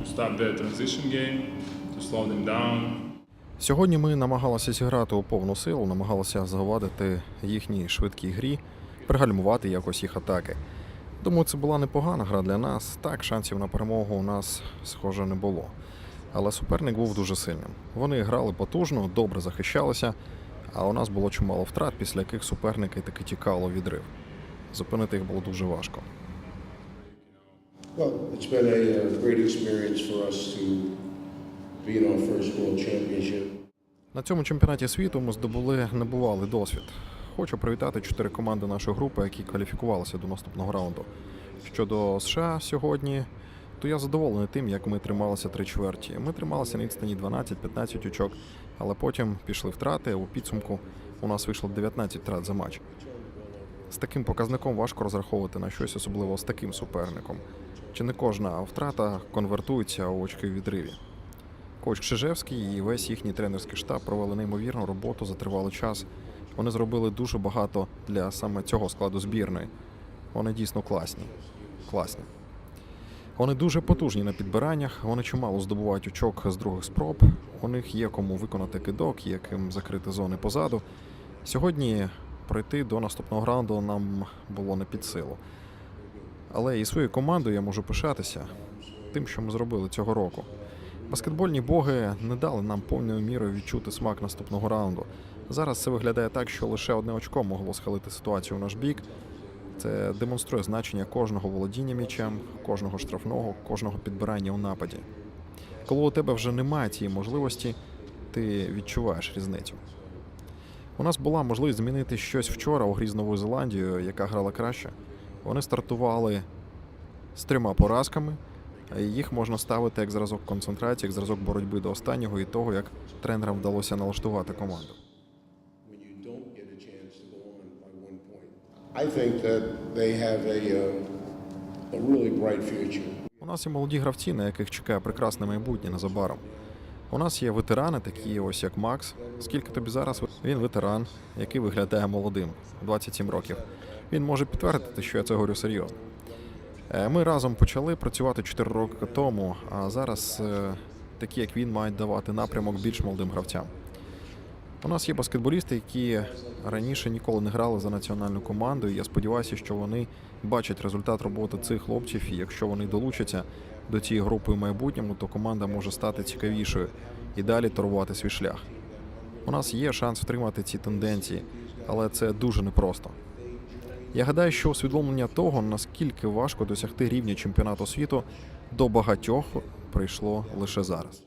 to stop transition game, to slow them down, Сьогодні ми намагалися зіграти у повну силу, намагалися завадити їхній швидкій грі, пригальмувати якось їх атаки. Думаю, це була непогана гра для нас. Так, шансів на перемогу у нас, схоже, не було. Але суперник був дуже сильним. Вони грали потужно, добре захищалися, а у нас було чимало втрат, після яких суперники таки тікало відрив. Зупинити їх було дуже важко. Well, it's been a uh, great experience for us to be in our first World Championship. На цьому чемпіонаті світу ми здобули небувалий досвід. Хочу привітати чотири команди нашої групи, які кваліфікувалися до наступного раунду. Щодо США сьогодні, то я задоволений тим, як ми трималися три чверті. Ми трималися на відстані 12-15 очок, але потім пішли втрати. У підсумку у нас вийшло 19 втрат за матч. З таким показником важко розраховувати на щось, особливо з таким суперником. Чи не кожна втрата конвертується у очки відриві? Коуч Кшижевський і весь їхній тренерський штаб провели неймовірну роботу за тривалий час. Вони зробили дуже багато для саме цього складу збірної. Вони дійсно класні. Класні. Вони дуже потужні на підбираннях, вони чимало здобувають очок з других спроб. У них є кому виконати кидок, є ким закрити зони позаду. Сьогодні пройти до наступного раунду нам було не під силу. Але і своєю командою я можу пишатися тим, що ми зробили цього року. Баскетбольні боги не дали нам повною мірою відчути смак наступного раунду. Зараз це виглядає так, що лише одне очко могло схилити ситуацію в наш бік. Це демонструє значення кожного володіння м'ячем, кожного штрафного, кожного підбирання у нападі. Коли у тебе вже немає цієї можливості, ти відчуваєш різницю. У нас була можливість змінити щось вчора у грі з Новою Зеландією, яка грала краще. Вони стартували з трьома поразками. Їх можна ставити як зразок концентрації, як зразок боротьби до останнього і того, як тренерам вдалося налаштувати команду. Uh. У нас є молоді гравці, на яких чекає прекрасне майбутнє незабаром. У нас є ветерани, такі ось як Макс. Скільки тобі зараз? Він ветеран, який виглядає молодим, 27 років. Він може підтвердити, що я це говорю серйозно. Е, Ми разом почали працювати 4 роки тому, а зараз е, такі, як він, мають давати напрямок більш молодим гравцям. У нас є баскетболісти, які раніше ніколи не грали за національну команду. І я сподіваюся, що вони бачать результат роботи цих хлопців. І якщо вони долучаться до цієї групи в майбутньому, то команда може стати цікавішою і далі торувати свій шлях. У нас є шанс втримати ці тенденції, але це дуже непросто. Я гадаю, що усвідомлення того, наскільки важко досягти рівня чемпіонату світу, до багатьох прийшло лише зараз.